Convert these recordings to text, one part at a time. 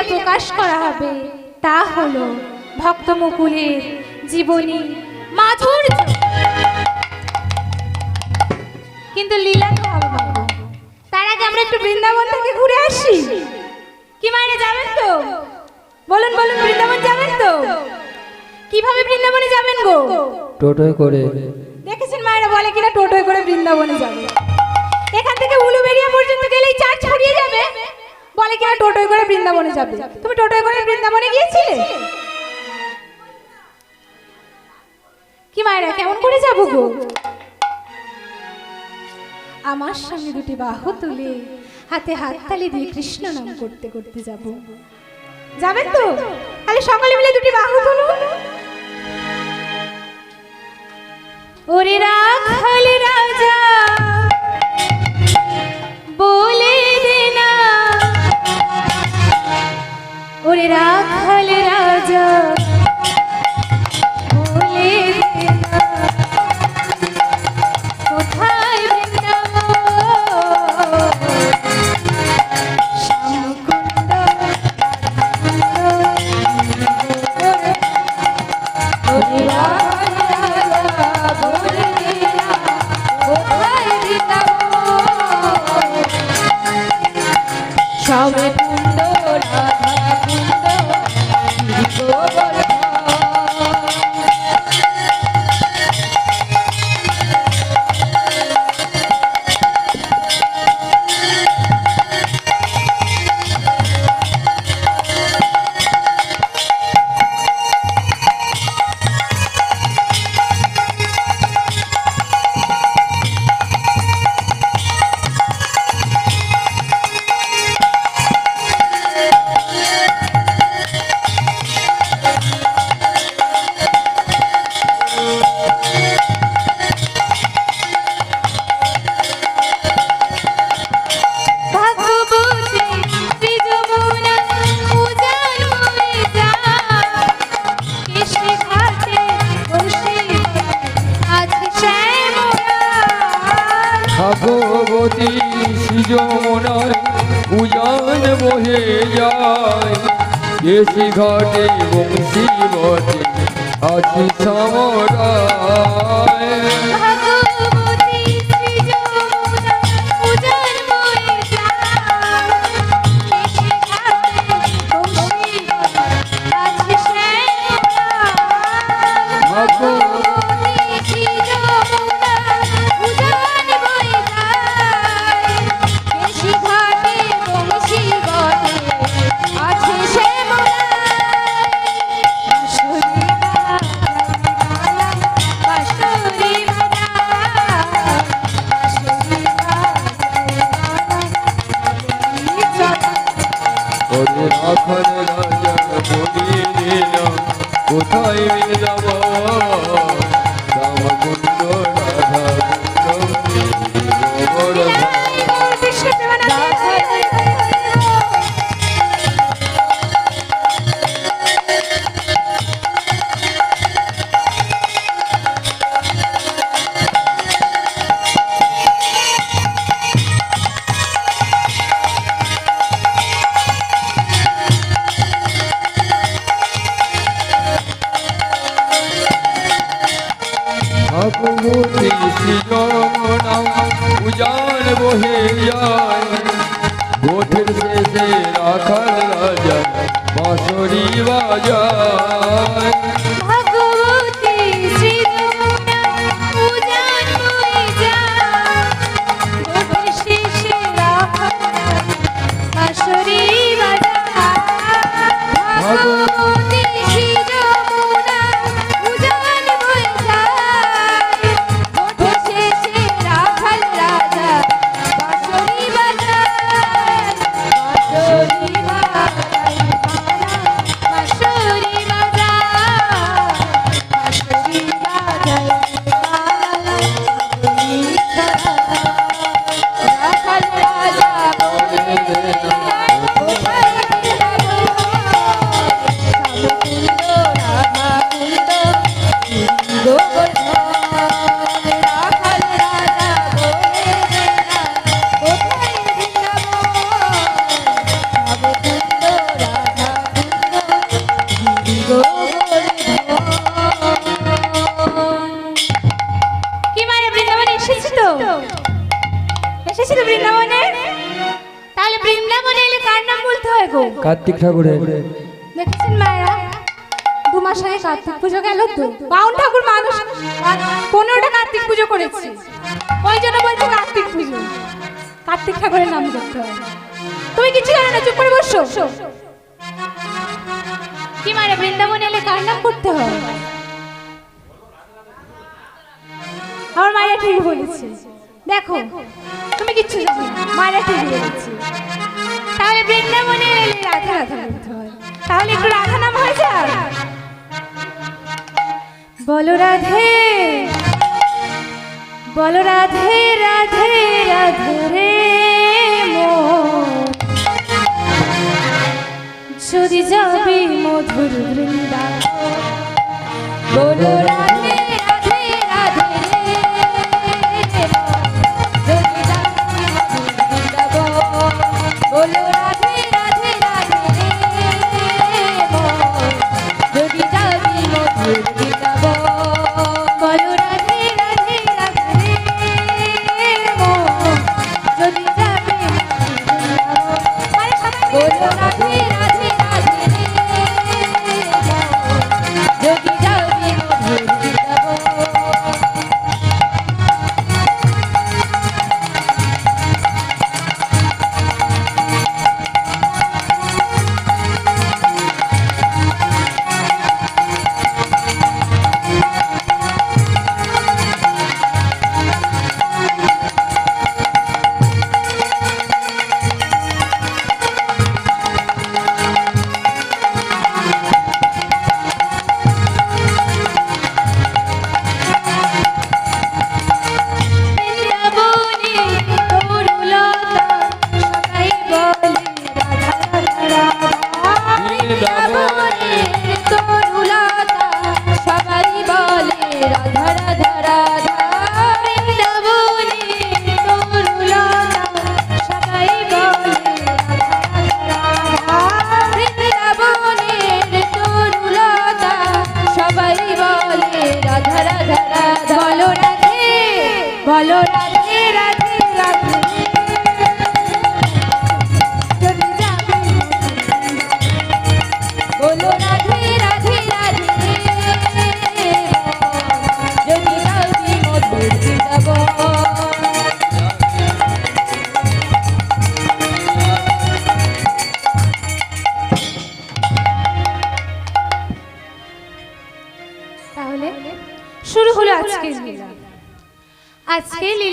যা প্রকাশ করা হবে তা হলো ভক্ত মুকুলের জীবনী মাধুর্য। কিন্তু লীলা তো হবে তার আগে আমরা একটু বৃন্দাবন থেকে ঘুরে আসি। কি মায়েরা যাবেন তো? বলুন বলুন বৃন্দাবন যাবেন তো? কীভাবে বৃন্দাবনে যাবেন গো? টোটোয় করে। দেখেছেন মায়েরা বলে কিনা টোটোয় করে বৃন্দাবনে যাবে। এখান থেকে উলুবেড়িয়া পর্যন্ত গেলেই চার ছড়িয়ে যাবে। বলে কিনা টোটোয় করে বৃন্দাবনে যাবে? তুমি টোটোয় করে বৃন্দাবনে গিয়েছিলে? কি মায়েরা, কেমন করে যাব গো? আমার সঙ্গে দুটি বাহু তুলে হাতে হাত তালি দিয়ে কৃষ্ণ নাম করতে করতে যাব। যাবেন তো? তাহলে সকালে মিলে দুটি বাহু তুলুন। ওরে রাখাল আছে সমরায়। Thank you. গো কার্তিক ঠাকুরের। দেখেছেন মায়েরা? দু মাস আগে কার্তিক পুজো গেল তো? বাউন ঠাকুর মানুষ পনেরোটা কার্তিক পুজো করেছে। ওই জন্য বলছে কার্তিক পুজো। কার্তিক ঠাকুরের নাম করতে হয় তুমি কিছু জানো না? চুপ করে বসো। কি মানে বৃন্দাবন এলে কার নাম করতে হয়? আমার মায়েরা ঠিক বলেছে। দেখো তুমি কিচ্ছু জানো মায়েরা ঠিক বলেছে। তাহলে বৃন্দাবনে এলে রাধা তাহলে একটু রাধা নাম হয়ে যায় বলো রাধে বলো রাধে রাধে রাধে রে। যদি যাবি মধুর বৃন্দাবন, বলো রাধে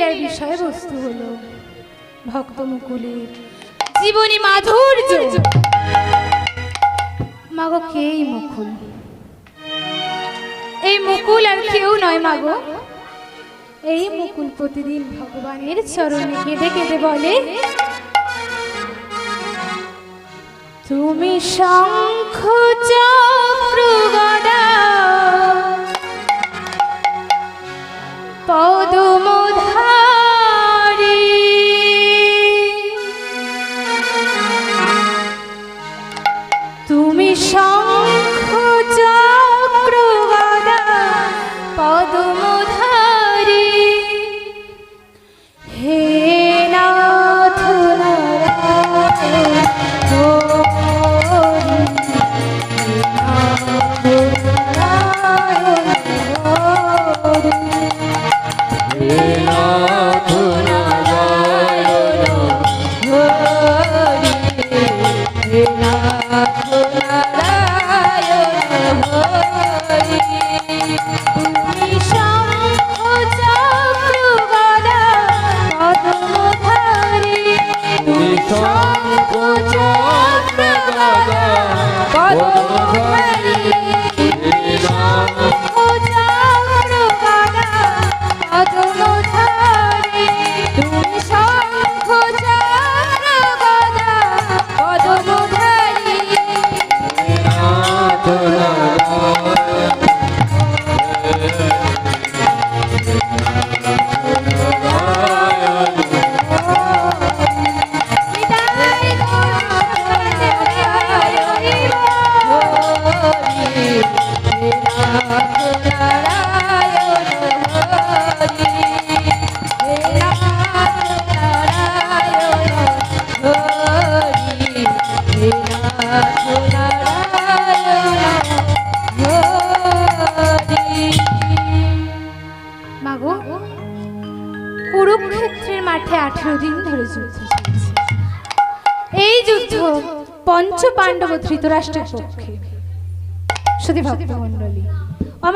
লীলার বিষয়বস্তু হলো ভক্ত মুকুলের জীবনী মাধুর্য। মাগো মুকুল? এই মুকুল আর কেউ নয় মাগো। এই মুকুল প্রতিদিন ভগবানের চরণে কেঁদে কেঁদে বলে তুমি শঙ্খ চক্র গদা পদমধারী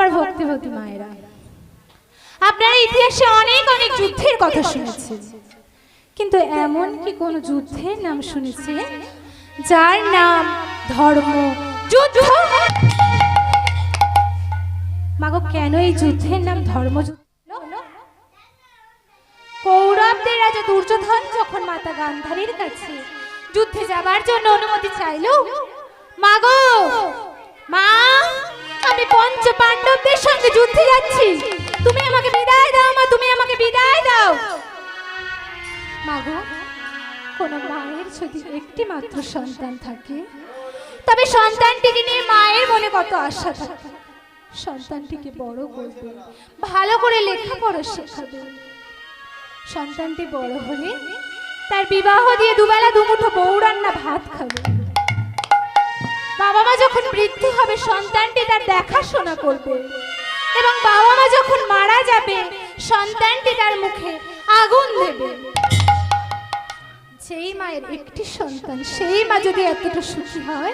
আমার ভক্তিবতী মায়েরা। আপনারা ইতিহাসে অনেক অনেক যুদ্ধের কথা শুনেছেন কিন্তু এমন কি কোন যুদ্ধের নাম শুনেছে? যার নাম ধর্ম যুদ্ধ? মাগো, কেন এই যুদ্ধের নাম ধর্মযুদ্ধ কৌরবদের রাজা দুর্যোধন যখন মাতা গান্ধারীর কাছে যুদ্ধে যাবার জন্য অনুমতি চাইলো, মাগো, মা আমি পঞ্চ পাণ্ডবদের সঙ্গে যুদ্ধে যাচ্ছি। তুমি আমাকে বিদায় দাও, মা, তুমি আমাকে বিদায় দাও। মাগো কোন মায়ের যদি একটি মাত্র সন্তান থাকে, তবে সন্তানটিকে নিয়ে মায়ের মনে কত আশা থাকে। সন্তানটিকে বড় করবে, ভালো করে লেখা লেখাপড়া শেখাবে। সন্তানটি বড় হলে তার বিবাহ দিয়ে দুবেলা দুমুঠো বউ রান্না ভাত খাবে। মা যখন বৃদ্ধ হবে, সন্তানটি তার দেখাশোনা করবে। এবং বাবা মা যখন মারা যাবে, সন্তানটি তার মুখে আগুন দেবে। যেই মায়ের একটি সন্তান, সেই মা যদি এতটা সুখী হয়,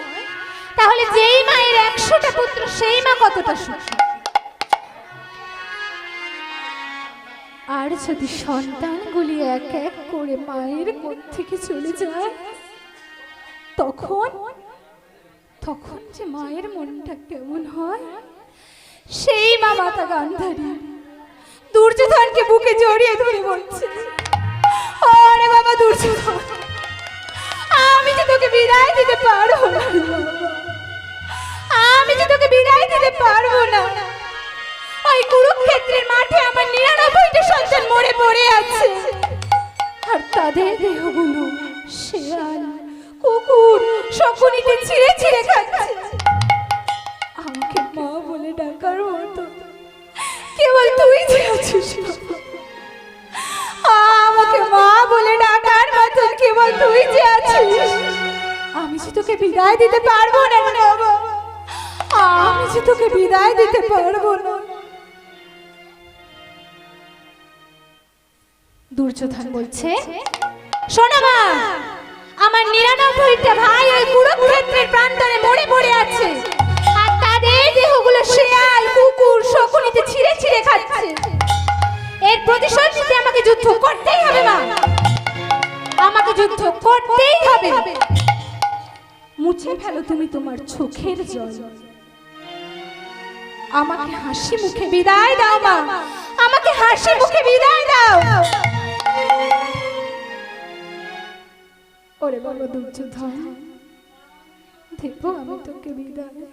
তাহলে যেই মায়ের একশোটা পুত্র, সেই মা কতটা সুখী? আর যদি সন্তানগুলি এক এক করে মায়ের কোল থেকে চলে যায়, তখন তখন যে মায়ের মনটা কেমন হয়? সেই মা মাতা গান্ধারী দুর্যোধনকে বুকে জড়িয়ে ধরে বলছে, আরে বাবা দুর্যোধন, আমি যে তোকে বিদায় দিতে পারব না, আমি যে তোকে বিদায় দিতে পারব না, ওই কুরুক্ষেত্রের মাঠে আমার নিরানব্বইটা সন্তান মরে পড়ে আছে, আর তাদের দেহগুলো শেয়াল কুকুর শকুনিতে ছিঁড়ে ছিঁড়ে খাচ্ছে। আমাকে মা বলে ডাকার মতো। কেবল তুই যে আছিস আমাকে মা বলে ডাকার মতো, কেবল তুই যে আছিস। আমি যে তোকে বিদায় দিতে পারব না। আমি যে তোকে বিদায় দিতে পারব না। দুর্যোধন বলছে, শোনো মা আমার নিরানব্বইটা ভাই ওই কুরুক্ষেত্রের প্রান্তরে মরে পড়ে আছে। আর তাদের দেহগুলো শেয়াল, কুকুর, শকুনিতে ছিঁড়ে ছিঁড়ে খাচ্ছে। এর প্রতিশোধ নিতে আমাকে যুদ্ধ করতেই হবে, মা। আমাকে যুদ্ধ করতেই হবে। মুছে ফেলো তুমি তোমার চোখের জল। আমাকে হাসি মুখে বিদায় দাও, মা। আমাকে হাসি মুখে বিদায় দাও। ওরে বাবা দুর্যোধন দেব আমি তোকে বিদায়।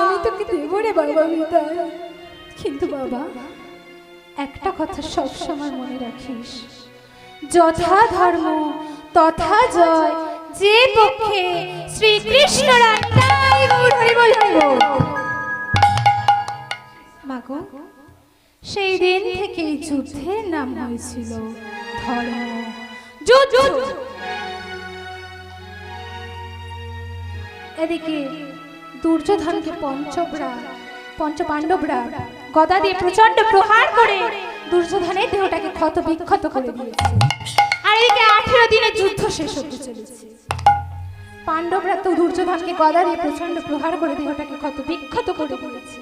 আমি তোকে দেব রে বাবা বিদায়। কিন্তু বাবা, একটা কথা সব সময় মনে রাখিস। যথা ধর্ম, তথা জয়, যে পক্ষে শ্রীকৃষ্ণ মাগো, সেই দিন থেকে যুদ্ধের নাম হয়েছিল ধর্ম। এদিকে দুর্যোধনকে গদা দিয়ে প্রচণ্ড প্রহার করে দুর্যোধনের দেহটাকে ক্ষত বিক্ষত করে দিয়েছে। আর এদিকে আঠেরো দিনের যুদ্ধ শেষ হতে চলেছে। পাণ্ডবরা তো দুর্যোধনকে গদা দিয়ে প্রচণ্ড প্রহার করে দেহটাকে ক্ষত বিক্ষত করে দিয়েছে।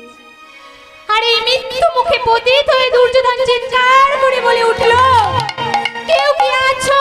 আর এই মৃত্যু মুখে পতিত হয়ে দুর্যোধন চিৎকার করে বলে উঠল, কেউ কি আছো?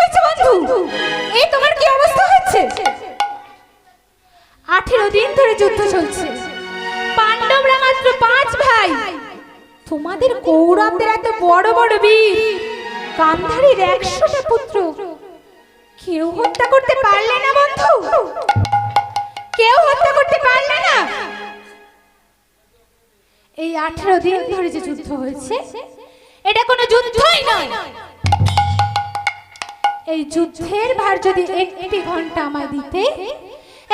যুদ্ধ চলছে। পাণ্ডবরা মাত্র পাঁচ ভাই। তোমাদের কৌরবদের এত বড় বড় বীর। গান্ধারীর একশোটা পুত্র। কেউ হত্যা করতে পারলে না, বন্ধু। কেউ হত্যা করতে পারলে না। এই আঠেরো দিন ধরে যে যুদ্ধ হয়েছে, এটা কোনো যুদ্ধই নয়। এই যুদ্ধের ভার যদি একটি ঘণ্টা আমায় দিতে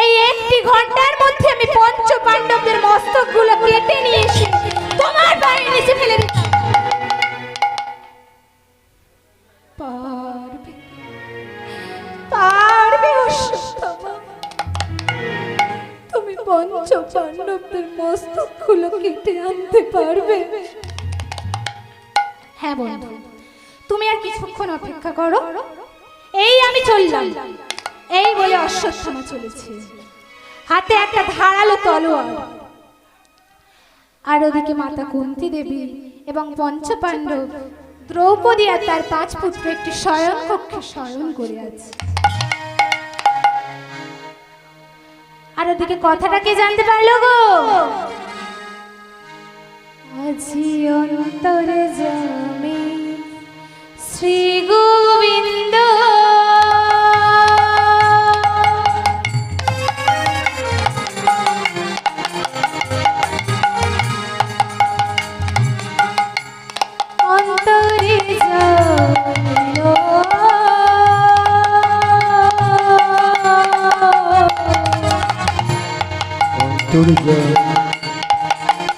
এই একটি ঘণ্টার মধ্যে আমি পঞ্চ পাণ্ডবদের মস্তকগুলো কেটে নিয়ে এসে তোমার পায়ের নিচে ফেলে অশ্বত্থামা তুমি পঞ্চ পাণ্ডবদের মস্তকগুলো কেটে আনতে পারবে? হ্যাঁ বন্ধু, তুমি আর কিছুক্ষণ অপেক্ষা করো। এই আমি চললাম। এই বলে অশ্বত্থামা চলেছে। হাতে একটা ধারালো তলোয়ার। আর ওদিকে মাতা কুন্তি দেবী এবং পঞ্চপাণ্ডব দ্রৌপদী আর তার পাঁচ পুত্র একটি শয়ন কক্ষে শয়ন করে আছে আর ওদিকে কথাটা কে জানতে পারল গো? আজি অন্তরে জামি শ্রী গোবিন্দ অন্তর্য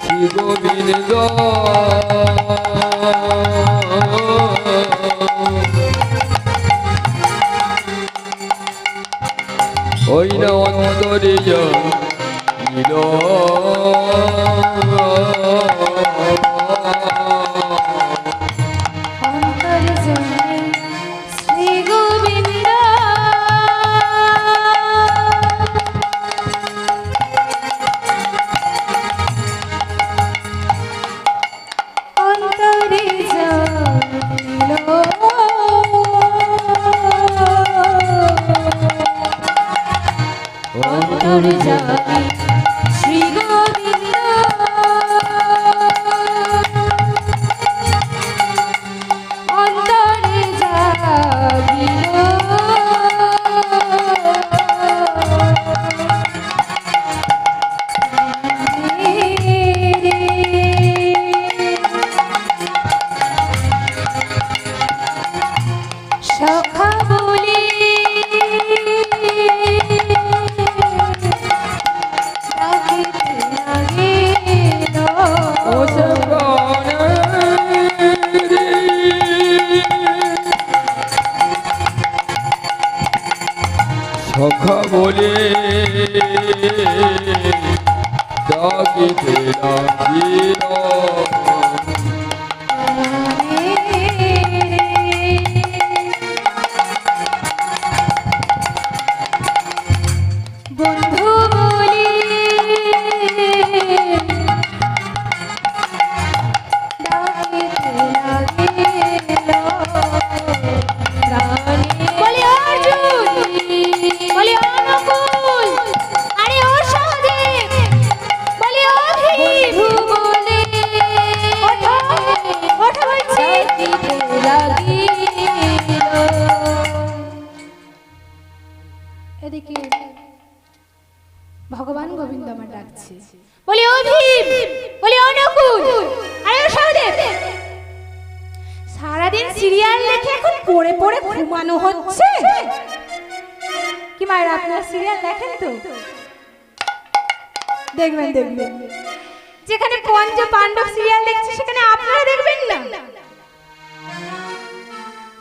শ্রী গোবিন্দ ওই না অন্তরে নীল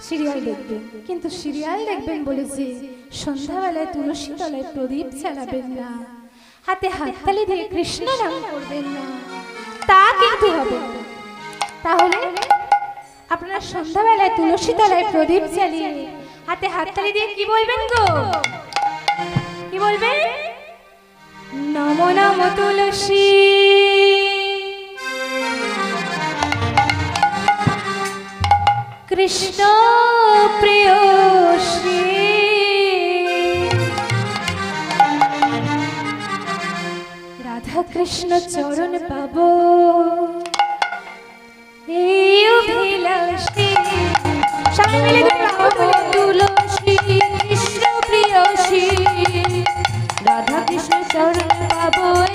সিরিয়াল দেখবেন কিন্তু সিরিয়াল দেখবেন বলে যে সন্ধ্যাবেলায় তুলসী তলায় প্রদীপ চালাবেন না। হাতে হাততালি দিয়ে কৃষ্ণ নাম করবেন না। তা কিন্তু হবে তাহলে আপনারা সন্ধ্যাবেলায় তুলসী তলায় প্রদীপ জ্বালিয়ে হাতে হাততালি দিয়ে কি বলবেন গো? কি বলবেন? নম নম তুলসী। কৃষ্ণ প্রিয় শ্রী। রাধা কৃষ্ণ চরণ পাব। এই অভিলাষী সবাই মিলে তুলসী কৃষ্ণ প্রিয়সী রাধা কৃষ্ণ চরণ পাবো।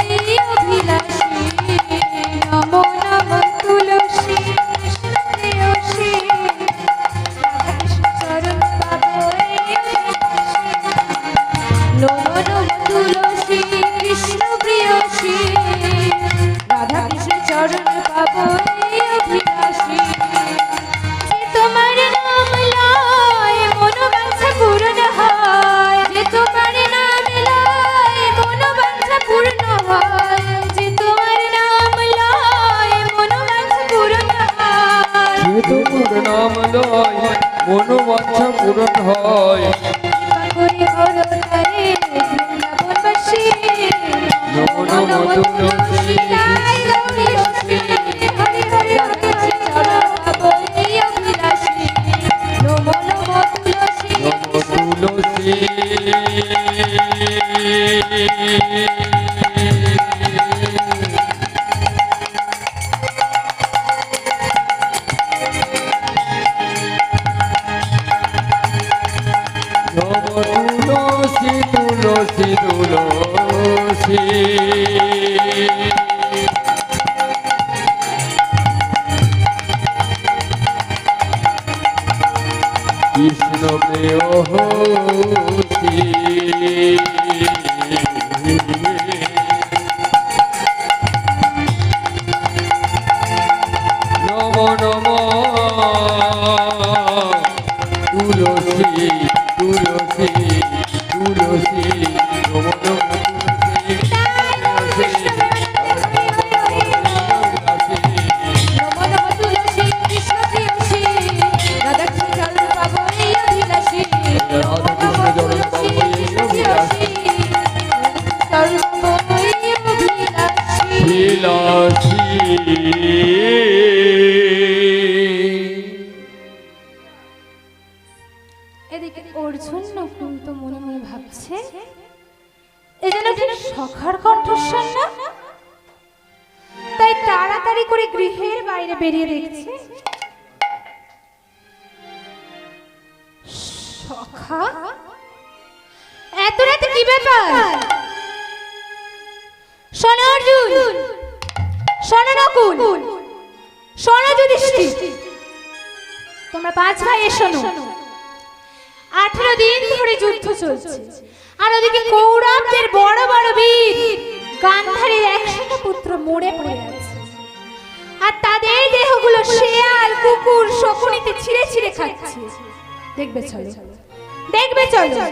যুদ্ধ চলছে। আর ওদিকে কৌরবদের বড় বড় বীর গান্ধারীর একশত পুত্র মরে পড়ে আছে আর তাদের দেহগুলো শেয়াল কুকুর শকুনিতে ছিঁড়ে ছিঁড়ে খাচ্ছে। দেখবে চলো। দেখবে চলো।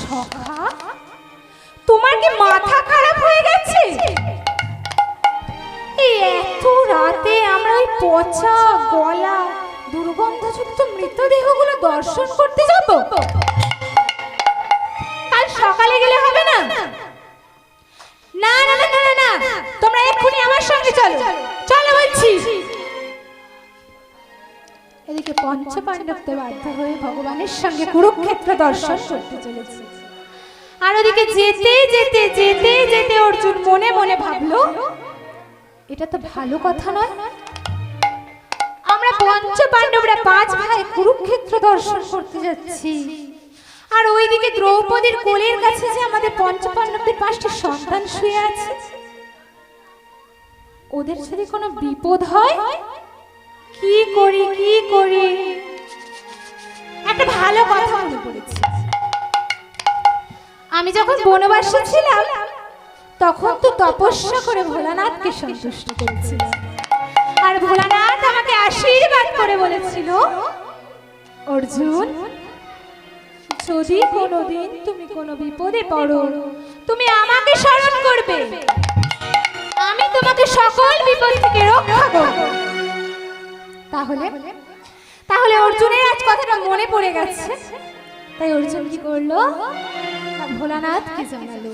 সখা তোমার কি মাথা খারাপ হয়ে গেছে? এই এত রাতে আমরা ওই পচা গলা দুর্গন্ধযুক্ত মৃতদেহগুলো দর্শন করতে যাব? কাল সকালে গেলে হবে না? না না না না না তোমরা এক্ষুনি আমার সঙ্গে চলো। চলো বলছি। এদিকে পঞ্চ পাণ্ডবতে বাধ্য হয়ে ভগবানের সঙ্গে কুরুক্ষেত্র দর্শন করতে চলেছে। আর ওদিকে যেতে যেতে যেতে যেতে অর্জুন মনে মনে ভাবলো, এটা তো ভালো কথা নয়। পঞ্চ পাণ্ডবরা পাঁচ ভাই কুরুক্ষেত্র দর্শন করতে যাচ্ছি। আর ওইদিকে দ্রৌপদীর কোলের কাছে যে আমাদের পঞ্চ পাণ্ডবদের পাঁচটি সন্তান শুয়ে আছে, ওদের যদি কোনো বিপদ হয়, কি করি কি করি? একটা ভালো কথা মনে পড়েছে। আমি যখন বনবাসী ছিলাম, তখন তো তপস্যা করে ভোলানাথকে সন্তুষ্ট করেছিলাম। আর ভোলানাথ আমাকে আশীর্বাদ করে বলেছিল, অর্জুন, যদি কোনোদিন তুমি কোনো বিপদে পড়ো, তুমি আমাকে স্মরণ করবে। আমি তোমাকে সকল বিপদ থেকে রক্ষা করব। তাহলে তাহলে অর্জুনের আজ কথাটা মনে পড়ে গেছে। তাই অর্জুন কি করল? ভোলানাথকে জানালো।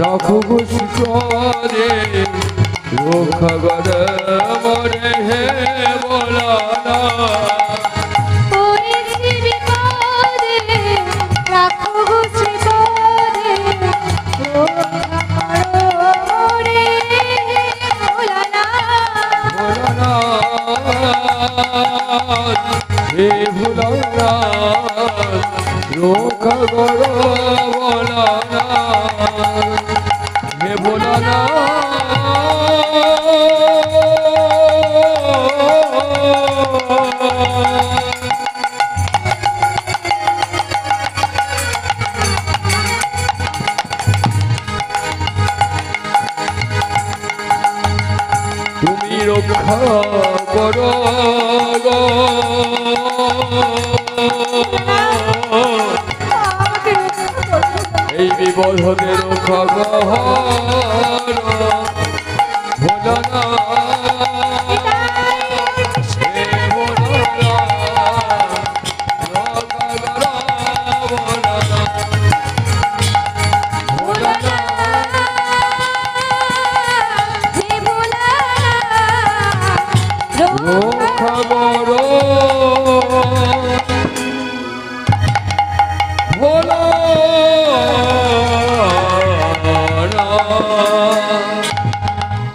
রাখো গো শিকরে রক্ষা করে মরে হে বলা না পড়েছি বিপদে রাখো গো শ্রীপদে ভোলানাথ। তুমি রক্ষা করো করো। রক্ষা কর ভোলানা